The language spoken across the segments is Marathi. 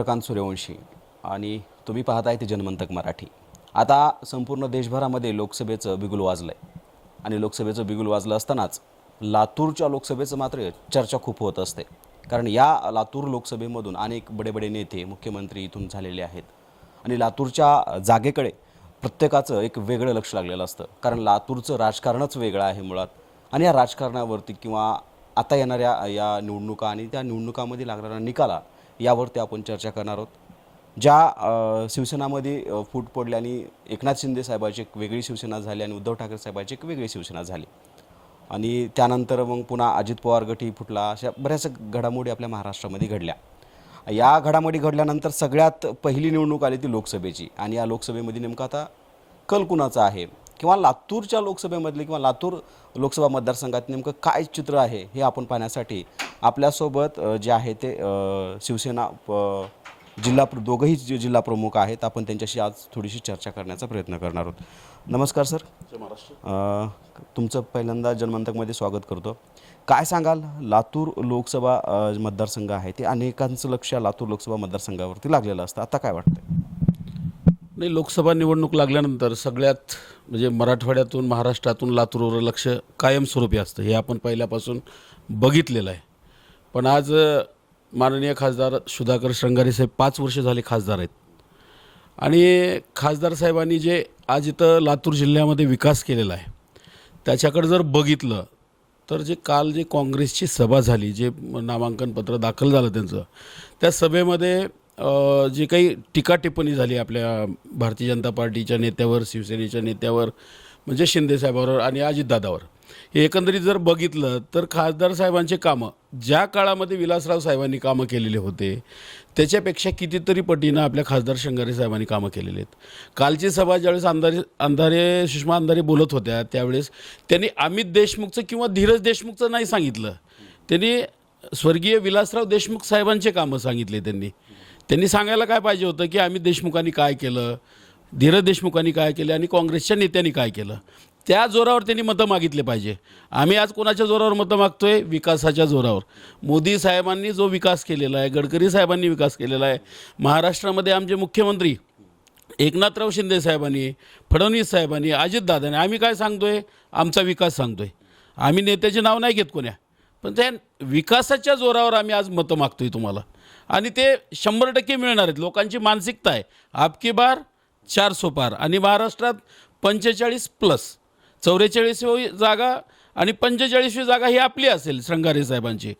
चंद्रकांत सूर्यवंशी आणि तुम्ही पाहताय ते जनमंतक मराठी. आता संपूर्ण देशभरामध्ये लोकसभेचं बिगुल वाजलं आहे आणि लोकसभेचं बिगुल वाजलं असतानाच लातूरच्या लोकसभेचं मात्र चर्चा खूप होत असते. कारण या लातूर लोकसभेमधून अनेक बडे बडे नेते मुख्यमंत्री इथून झालेले आहेत. आणि लातूरच्या जागेकडे प्रत्येकाचं एक वेगळं लक्ष लागलेलं असतं. कारण लातूरचं राजकारणच वेगळं आहे मुळात. आणि या राजकारणावरती किंवा आता येणाऱ्या या निवडणुका आणि त्या निवडणुकामध्ये लागणारा निकाला यावरती आपण चर्चा करणार आहोत. ज्या शिवसेनामध्ये फूट फूट पडल्याने एकनाथ शिंदे साहेबाची एक वेगळी शिवसेना झाली आणि उद्धव ठाकरे साहेबाची एक वेगळी शिवसेना झाली. आणि त्यानंतर मग पुन्हा अजित पवार गटही फुटला अशा बऱ्याच घडामोडी आपल्या महाराष्ट्रामध्ये घडल्या. या घडामोडी घडल्यानंतर सगळ्यात पहिली निवडणूक आली ती लोकसभेची. आणि या लोकसभेमध्ये नेमकं आता कल कुणाचा आहे? किंवा लातूरच्या लोकसभेमधले किंवा लातूर लोकसभा मतदारसंघात नेमकं काय चित्र आहे हे आपण पाहण्यासाठी आपल्यासोबत जे आहे ते शिवसेना प- जिल्हा दोघंही जे जिल्हा प्रमुख आहेत आपण त्यांच्याशी आज थोडीशी चर्चा करण्याचा प्रयत्न करणार आहोत. नमस्कार सर. तुमचं पहिल्यांदा जनमंतकमध्ये स्वागत करतो. काय सांगाल? लातूर लोकसभा मतदारसंघ आहे ते अनेकांचं लक्ष लातूर लोकसभा मतदारसंघावरती लागलेलं असतं. आता काय वाटतंय? नाही लोकसभा निवडणूक लागल्यानंतर सगळ्यात म्हणजे मराठवाड्यातून महाराष्ट्रातून लातूरवर लक्ष कायमस्वरूपी असतं. हे आपण पहिल्यापासून बघितलेलं आहे. पण आज माननीय खासदार सुधाकर श्रंगारे साहेब पाच वर्ष झाले खासदार आहेत. आणि खासदार साहेबांनी जे आज इथं लातूर जिल्ह्यामध्ये विकास केलेला आहे त्याच्याकडे जर बघितलं तर जे काल जे काँग्रेसची सभा झाली जे नामांकन पत्र दाखल झालं त्यांचं त्या सभेमध्ये जे काही टीका टिप्पणी झाली आपल्या भारतीय जनता पार्टीच्या नेत्यावर शिवसेनेच्या नेत्यावर म्हणजे शिंदेसाहेबावर आणि अजितदादावर हे एकंदरीत जर बघितलं तर खासदार साहेबांचे कामं ज्या काळामध्ये विलासराव साहेबांनी कामं केलेले होते त्याच्यापेक्षा कितीतरी पटीनं आपल्या खासदार शंगारे साहेबांनी कामं केलेली आहेत. कालची सभा ज्यावेळेस अंधारे अंधारे सुषमा अंधारे बोलत होत्या त्यावेळेस त्यांनी अमित देशमुखचं किंवा धीरज देशमुखचं नाही सांगितलं. त्यांनी स्वर्गीय विलासराव देशमुख साहेबांचे कामं सांगितले त्यांनी. त्यांनी सांगायला काय पाहिजे होतं की अमित देशमुखांनी काय केलं? धीरज देशमुखांनी काय केलं आणि काँग्रेसच्या नेत्यांनी काय केलं? त्या जोरावर त्यांनी मतं मागितले पाहिजे. आम्ही आज कोणाच्या जोरावर मतं मागतोय? विकासाच्या जोरावर. मोदी साहेबांनी जो विकास केलेला आहे गडकरी साहेबांनी विकास केलेला आहे महाराष्ट्रामध्ये आमचे मुख्यमंत्री एकनाथराव शिंदे साहेबांनी फडणवीस साहेबांनी अजितदादांनी आम्ही काय सांगतोय? आमचा विकास सांगतोय. आम्ही नेत्याचे नाव नाही घेत कोण्या. पण त्या विकासाच्या जोरावर आम्ही आज मतं मागतोय तुम्हाला. आणि ते शंभर टक्के मिळणार आहेत. लोकांची मानसिकता आहे. आपकी बार चार सो पार. आणि महाराष्ट्रात पंचेचाळीस प्लस चौवेचाळीसवी जागा आणि पंचेचाळीसवी जागा ही आपली असेल श्रंगारे साहेबांची.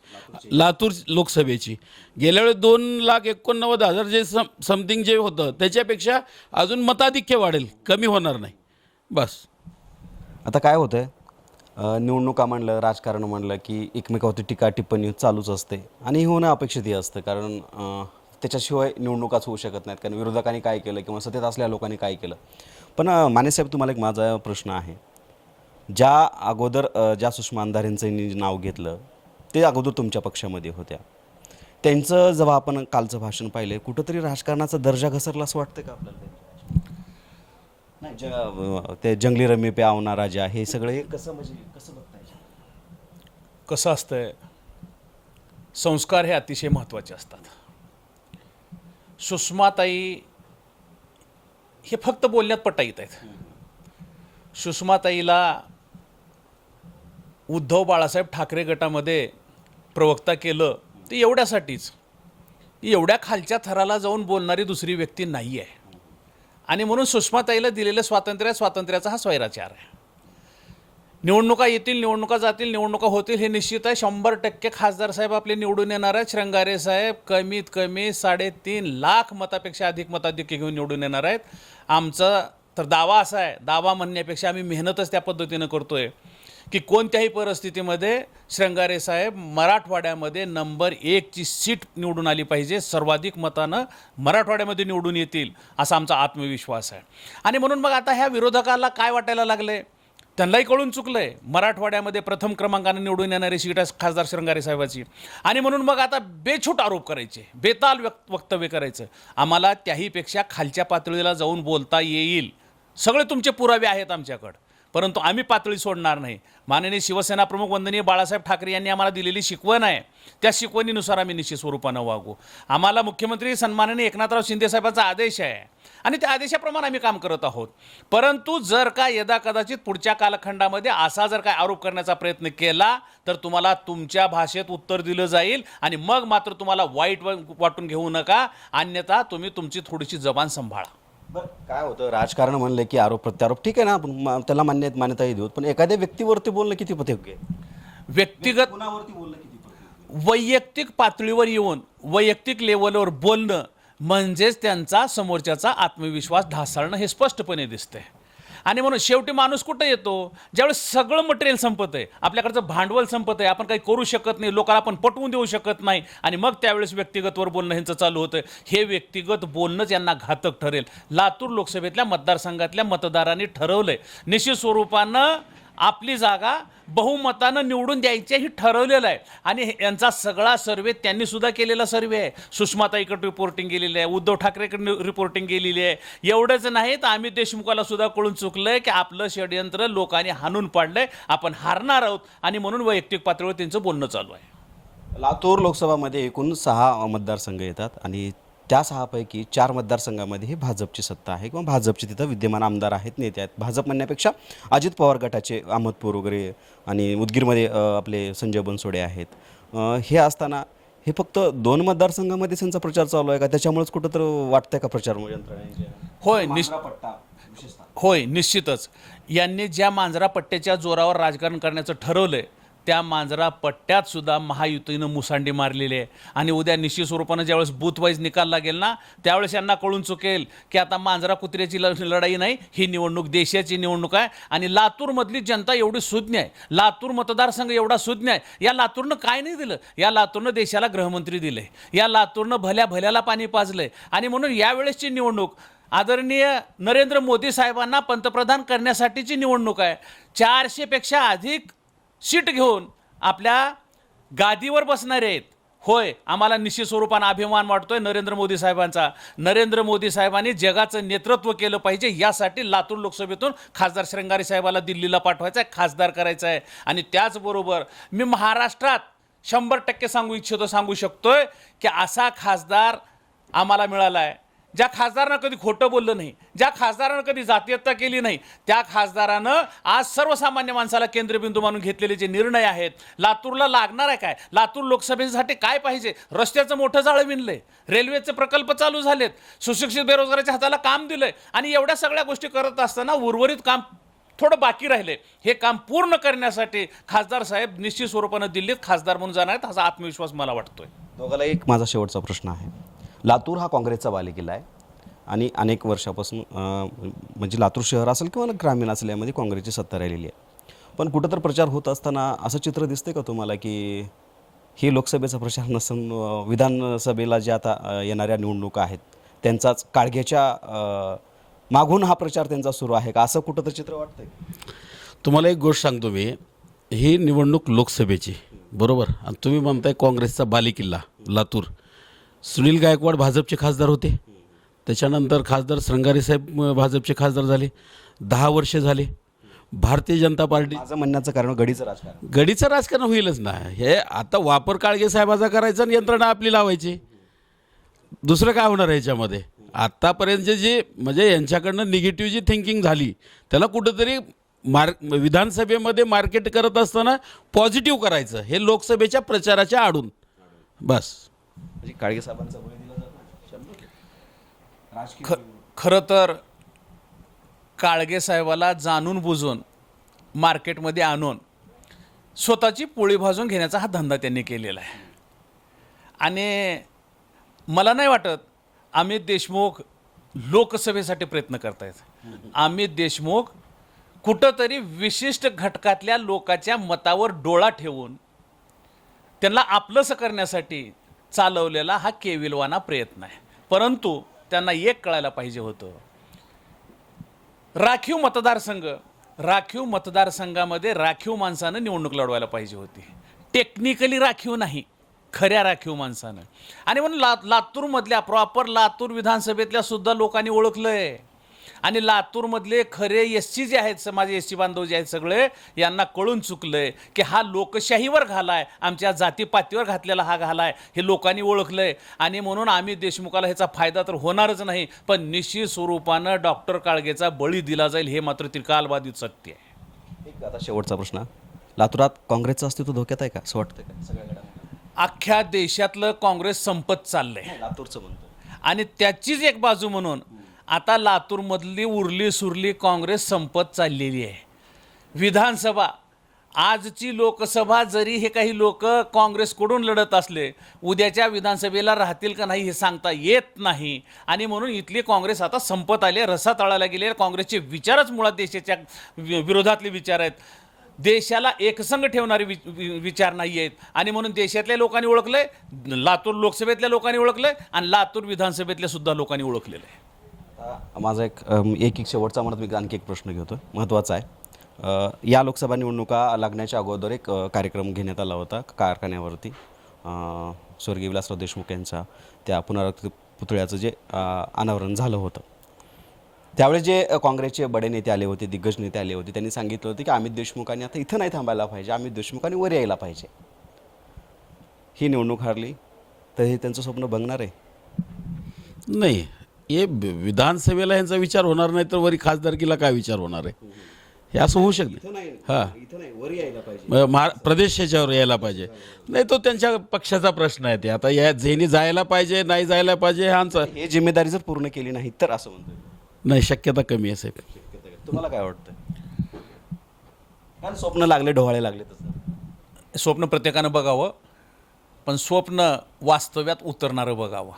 लातूर लोकसभेची. गेल्या वेळेस दोन लाख एकोणनव्वद हजार जे सम समथिंग जे होतं त्याच्यापेक्षा अजून मताधिक्य वाढेल. कमी होणार नाही. बस. आता काय होतं आहे निवडणुका म्हणलं राजकारण म्हणलं की एकमेकावरती टीका टिप्पणी चालूच असते. आणि हे होणं अपेक्षितही असतं कारण त्याच्याशिवाय निवडणुकाच होऊ शकत नाहीत. कारण विरोधकांनी काय केलं किंवा सत्तेत असलेल्या लोकांनी काय केलं? पण मानेसाहेब तुम्हाला एक माझा प्रश्न आहे. ज्या अगोदर ज्या सुषमा अंधारेंचं नाव घेतलं ते अगोदर तुमच्या पक्षामध्ये होत्या. त्यांचं जेव्हा आपण कालचं भाषण पाहिलं कुठंतरी राजकारणाचा दर्जा घसरला असं वाटतं का आपल्याला? नाही ज ते जंगली रमी पे आवना राजा हे सगळं हे कसं म्हणजे कसं बघताय? कसं असतंय? संस्कार हे अतिशय महत्त्वाचे असतात. सुषमाताई हे फक्त बोलण्यात पटा येत आहेत. सुषमाताईला उद्धव बाळासाहेब ठाकरे गटामध्ये प्रवक्ता केलं ते एवढ्यासाठीच. एवढ्या खालच्या थराला जाऊन बोलणारी दुसरी व्यक्ती नाही आहे आणि म्हणून सुषमाताईला दिलेलं स्वातंत्र्य स्वातंत्र्याचा हा स्वैराचार आहे. निवडणुका येतील निवडणुका जातील निवडणुका होतील हे निश्चित आहे. शंभर टक्के खासदार साहेब आपले निवडून येणार आहेत. श्रंगारे साहेब कमीत कमी साडेतीन लाख मतापेक्षा अधिक मताधिक्य घेऊन निवडून येणार आहेत. आमचा तर दावा असा आहे. दावा म्हणण्यापेक्षा आम्ही मेहनतच त्या पद्धतीनं करतो आहे की कोणत्याही परिस्थितीमध्ये श्रंगारे साहेब मराठवाड्यामध्ये नंबर एकची सीट निवडून आली पाहिजे. सर्वाधिक मतानं मराठवाड्यामध्ये निवडून येतील असा आमचा आत्मविश्वास आहे. आणि म्हणून मग आता ह्या विरोधकाला काय वाटायला लागले त्यांनाही कळून चुकलं आहे मराठवाड्यामध्ये प्रथम क्रमांकाने निवडून येणारी सीट आहे खासदार श्रंगारे साहेबाची. आणि म्हणून मग आता बेछूट आरोप करायचे. बेताल व्यक्त वक्तव्य करायचं. आम्हाला त्याहीपेक्षा खालच्या पातळीला जाऊन बोलता येईल. सगळे तुमचे पुरावे आहेत आमच्याकडं. परंतु आम्ही पातळी सोडणार नाही. माननीय शिवसेना प्रमुख वंदनीय बाळासाहेब ठाकरे यांनी आम्हाला दिलेली शिकवण आहे. त्या शिकवणीनुसार आम्ही निश्चित स्वरूपानं वागू. आम्हाला मुख्यमंत्री सन्माननीय एकनाथराव शिंदेसाहेबांचा आदेश आहे. आणि त्या आदेशाप्रमाणे आम्ही काम करत आहोत. परंतु जर का यदा कदाचित पुढच्या कालखंडामध्ये असा जर काय आरोप करण्याचा प्रयत्न केला तर तुम्हाला तुमच्या भाषेत उत्तर दिलं जाईल आणि मग मात्र तुम्हाला वाईट वाटून घेऊ नका. अन्यथा तुम्ही तुमची थोडीशी जबान सांभाळा. बरं काय होतं? राजकारण म्हणलं की आरोप प्रत्यारोप. ठीक आहे ना आपण मा- त्याला मान्य मान्यताही देऊ. पण एखाद्या व्यक्तीवरती बोलणं किती योग्य आहे? व्यक्तिगत कुणावरती बोलणं किती वैयक्तिक पातळीवर येऊन वैयक्तिक लेवलवर बोलणं म्हणजेच त्यांचा समोरच्याचा आत्मविश्वास ढासळणं हे स्पष्टपणे दिसतंय. आणि म्हणून शेवटी माणूस कुठं येतो? ज्यावेळेस सगळं मटेरियल संपत आहे आपल्याकडचं भांडवल संपत आहे आपण काही करू शकत नाही लोकांना आपण पटवून देऊ शकत नाही आणि मग त्यावेळेस व्यक्तिगतवर बोलणं ह्यांचं चालू होतं. हे व्यक्तिगत बोलणंच यांना घातक ठरेल. लातूर लोकसभेतल्या मतदारसंघातल्या मतदारांनी ठरवलंय. निश्चित स्वरूपानं आपली जागा बहुमतानं निवडून द्यायचे हे ठरवलेलं आहे. आणि यांचा सगळा सर्वे त्यांनी सुद्धा केलेला सर्वे आहे. सुषमाताईकडे रिपोर्टिंग केलेली आहे उद्धव ठाकरेकडे रिपोर्टिंग केलेली आहे. एवढंच नाही तर आम्ही देशमुखाला सुद्धा कळून चुकलंय की आपलं षडयंत्र लोकांनी हाणून पाडलंय. आपण हारणार आहोत. आणि म्हणून वैयक्तिक पातळीवर त्यांचं बोलणं चालू आहे. लातूर लोकसभामध्ये एकूण सहा मतदारसंघ येतात आणि त्या सहापैकी चार मतदारसंघामध्ये ही भाजपची सत्ता आहे किंवा भाजपचे तिथं विद्यमान आमदार आहेत नेते आहेत. भाजप म्हणण्यापेक्षा अजित पवार गटाचे अहमदपूर वगैरे आणि उदगीरमध्ये आपले संजय बनसोडे आहेत. हे असताना हे फक्त दोन मतदारसंघामध्ये त्यांचा प्रचार चालू आहे का? त्याच्यामुळेच कुठं तर वाटतंय का प्रचार होय निश्चित होय निश्चितच. यांनी ज्या मांजरा पट्ट्याच्या जोरावर राजकारण करण्याचं ठरवलंय त्या मांजरा पट्ट्यात सुद्धा महायुतीनं मुसांडी मारलेली आहे. आणि उद्या निश्चित स्वरूपानं ज्यावेळेस बूथवाईज निकाल लागेल ना त्यावेळेस यांना कळून चुकेल की आता मांजरा कुत्र्याची लढाई नाही ही निवडणूक देशाची निवडणूक आहे. आणि लातूरमधली जनता एवढी सुज्ञ आहे. लातूर मतदारसंघ एवढा सुज्ञ आहे. या लातूरनं काय नाही दिलं. या लातूरनं देशाला गृहमंत्री दिले या लातूरनं भल्या भल्याला पाणी पाजलंय. आणि म्हणून यावेळेसची निवडणूक आदरणीय नरेंद्र मोदी साहेबांना पंतप्रधान करण्यासाठीची निवडणूक आहे. चारशेपेक्षा अधिक सीट घेऊन आपल्या गादीवर बसणारे आहेत. होय आम्हाला निश्चित स्वरूपानं अभिमान वाटतोय नरेंद्र मोदी साहेबांचा. नरेंद्र मोदी साहेबांनी जगाचं नेतृत्व केलं पाहिजे यासाठी लातूर लोकसभेतून खासदार श्रृंगारी साहेबाला दिल्लीला पाठवायचं आहे खासदार करायचं आहे आणि त्याचबरोबर मी महाराष्ट्रात शंभर टक्के सांगू इच्छितो सांगू शकतोय की असा खासदार आम्हाला मिळाला आहे ज्या खासदारानं कधी खोटं बोललं नाही ज्या खासदारानं कधी जातीयता केली नाही त्या खासदारानं आज सर्वसामान्य माणसाला केंद्रबिंदू मानून घेतलेले जे निर्णय आहेत लातूरला लागणार आहे काय? लातूर लोकसभेसाठी काय पाहिजे? रस्त्याचं मोठं जाळं विणलंय रेल्वेचे प्रकल्प चालू झालेत सुशिक्षित बेरोजगाराच्या हाताला काम दिलंय आणि एवढ्या सगळ्या गोष्टी करत असताना उर्वरित काम थोडं बाकी राहिले हे काम पूर्ण करण्यासाठी खासदार साहेब निश्चित स्वरूपानं दिल्लीत खासदार म्हणून जाणार आहेत असा आत्मविश्वास मला वाटतोय. दोघाला एक माझा शेवटचा प्रश्न आहे. लातूर हा काँग्रेसचा बालेकिल्ला आहे. आणि अनेक वर्षापासून म्हणजे लातूर शहर असेल किंवा ग्रामीण असेल यामध्ये काँग्रेसची सत्ता राहिलेली आहे. पण कुठं तर प्रचार होत असताना असं चित्र दिसतंय का तुम्हाला की हे लोकसभेचा प्रचार नसून विधानसभेला ज्या आता येणाऱ्या निवडणुका आहेत त्यांचाच काळघ्याच्या मागून हा प्रचार त्यांचा सुरू आहे का? असं कुठं तर चित्र वाटतंय? तुम्हाला एक गोष्ट सांगतो मी. ही निवडणूक लोकसभेची बरोबर? आणि तुम्ही म्हणताय काँग्रेसचा बालेकिल्ला लातूर. सुनील गायकवाड भाजपचे खासदार होते. त्याच्यानंतर खासदार श्रंगारे साहेब भाजपचे खासदार झाले. दहा वर्षे झाले. भारतीय जनता पार्टी माझं म्हणण्याचं कारण गडीचं राजकारण. गडीचं राजकारण होईलच ना. हे आता वापर काळगे साहेबाचा करायचा आणि यंत्रणा आपली लावायची. दुसरं काय होणार आहे याच्यामध्ये? आत्तापर्यंत जी म्हणजे यांच्याकडनं निगेटिव्ह जी थिंकिंग झाली त्याला कुठंतरी मार विधानसभेमध्ये मार्केट करत असताना पॉझिटिव्ह करायचं. हे लोकसभेच्या प्रचाराच्या आडून. बस. म्हणजे काळगे साहेबांचा बळी दिला जात. राजकीय ख खरं तर काळगे साहेबाला जाणून बुजून मार्केटमध्ये आणून स्वतःची पोळी भाजून घेण्याचा हा धंदा त्यांनी केलेला आहे. आणि मला नाही वाटत अमित देशमुख लोकसभेसाठी प्रयत्न करतायत. अमित देशमुख कुठंतरी विशिष्ट घटकातल्या लोकाच्या मतावर डोळा ठेवून त्यांना आपलंसं करण्यासाठी चालवलेला हा केविलवाना प्रयत्न आहे. परंतु त्यांना एक कळायला पाहिजे होतं. राखीव मतदारसंघ राखीव मतदारसंघामध्ये राखीव माणसानं निवडणूक लढवायला पाहिजे होती. टेक्निकली राखीव नाही खऱ्या राखीव माणसानं. आणि म्हणून ला लातूरमधल्या प्रॉपर लातूर विधानसभेतल्या सुद्धा लोकांनी ओळखलंय. आणि लातूरमधले खरे एस सी जे आहेत समाज एस सी बांधव जे आहेत सगळे यांना कळून चुकलंय की हा लोकशाहीवर घालाय आमच्या जातीपातीवर घातलेला हा घालाय हे लोकांनी ओळखलंय. आणि म्हणून आम्ही देशमुखाला ह्याचा फायदा तर होणारच नाही पण निश्चित स्वरूपानं डॉक्टर काळगेचा बळी दिला जाईल हे मात्र त्रिकालबाधित सत्य आहे. एक आता शेवटचा प्रश्न. लातूरात काँग्रेसचं अस्तित्व धोक्यात आहे का? असं वाटतं का? सगळ्या अख्ख्या देशातलं काँग्रेस संपत चाललंय. लातूरचं म्हणतो आणि त्याचीच एक बाजू म्हणून आता लातूरमधली उरली सुरली काँग्रेस संपत चाललेली आहे. विधानसभा आजची लोकसभा जरी हे काही लोक काँग्रेसकडून लढत असले उद्याच्या विधानसभेला राहतील का नाही हे सांगता येत नाही. आणि म्हणून इथली काँग्रेस आता संपत आली रसा तळाला गेली काँग्रेसचे विचारच मुळात देशाच्या वि- विरोधातले विचार आहेत. देशाला एकसंघ ठेवणारे वि विचार नाही आहेत. आणि म्हणून देशातल्या लोकांनी ओळखलंय लातूर लोकसभेतल्या लोकांनी ओळखलंय आणि लातूर विधानसभेतल्या सुद्धा लोकांनी ओळखलेलं आहे. माझा एक एक एक शेवटचा म्हणत मी आणखी एक प्रश्न घेतो. महत्त्वाचा आहे. या लोकसभा निवडणुका लागण्याच्या अगोदर एक कार्यक्रम घेण्यात आला होता कारखान्यावरती. स्वर्गीय विलासराव देशमुख यांचा त्या पुनरावृत्ती पुतळ्याचं जे अनावरण झालं होतं. त्यावेळेस जे काँग्रेसचे बडे नेते आले होते दिग्गज नेते आले होते त्यांनी सांगितलं होतं की अमित देशमुखांनी आता इथं नाही थांबायला पाहिजे अमित देशमुखांनी वर यायला पाहिजे. ही निवडणूक हारली तर हे त्यांचं स्वप्न बघणार आहे? नाही. हे विधानसभेला यांचा विचार होणार नाही तर वरी खासदारकीला काय विचार होणार आहे? हे असं होऊ शकतं. हां. इथं नाही. वर महा प्रदेश याच्यावर यायला पाहिजे. नाही तो त्यांच्या पक्षाचा प्रश्न आहे ते. आता या झेनी जायला पाहिजे नाही जायला पाहिजे हा आमचा हे जिम्मेदारी जर पूर्ण केली नाही तर असं म्हणतोय. नाही शक्यता कमी आहे साहेब. तुम्हाला काय वाटतं कारण स्वप्न लागले डोहाळे लागले तसं. स्वप्न प्रत्येकानं बघावं पण स्वप्न वास्तव्यात उतरणारं बघावं.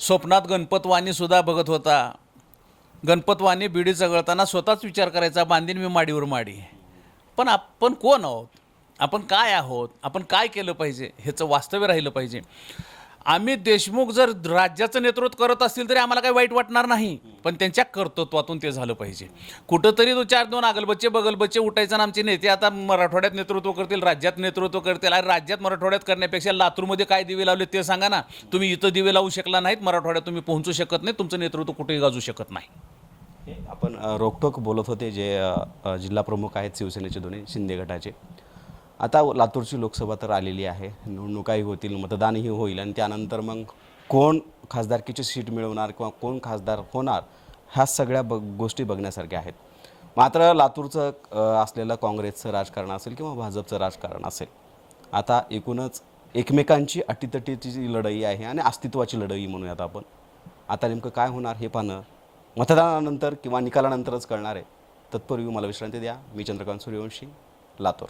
स्वप्नात गणपतवाणी सुद्धा बघत होता. गणपतवाणी बिडी चघळताना स्वतःच विचार करायचा बांधीन मी माडीवर माडी. पण आपण कोण आहोत? आपण काय आहोत? आपण काय केलं पाहिजे? ह्याचं वास्तव्य राहिलं पाहिजे. आम्ही देशमुख जर राज्याचं नेतृत्व करत असतील तरी आम्हाला काही वाईट वाटणार नाही. पण त्यांच्या कर्तृत्वातून ते झालं पाहिजे. कुठंतरी तो चार दोन अगलबच्चे बगलबच्चे उठायचं आणि आमचे नेते आता मराठवाड्यात नेतृत्व करतील राज्यात नेतृत्व करतील आणि राज्यात मराठवाड्यात करण्यापेक्षा लातूरमध्ये काय दिवे लावले ते सांगा ना. तुम्ही इथं दिवे लावू शकला नाहीत मराठवाड्यात तुम्ही पोहोचू शकत नाही तुमचं नेतृत्व कुठेही गाजू शकत नाही. आपण अ, रोकटोक बोलत होते जे जिल्हा प्रमुख आहेत शिवसेनेचे दोन्ही शिंदे गटाचे. आता लातूरची लोकसभा तर आलेली आहे. निवडणुकाही होतील मतदानही होईल आणि त्यानंतर मग कोण खासदारकीची सीट मिळवणार किंवा कोण खासदार होणार ह्या सगळ्या ब गोष्टी बघण्यासारख्या आहेत. मात्र लातूरचं असलेलं काँग्रेसचं राजकारण असेल किंवा भाजपचं राजकारण असेल आता एकूणच एकमेकांची अटीतटीची लढाई आहे आणि अस्तित्वाची लढाई म्हणूयात आपण. आता नेमकं काय होणार हे पाहणं मतदानानंतर किंवा निकालानंतरच कळणार आहे. तत्पूर्वी मला विश्रांती द्या. मी चंद्रकांत सूर्यवंशी लातूर.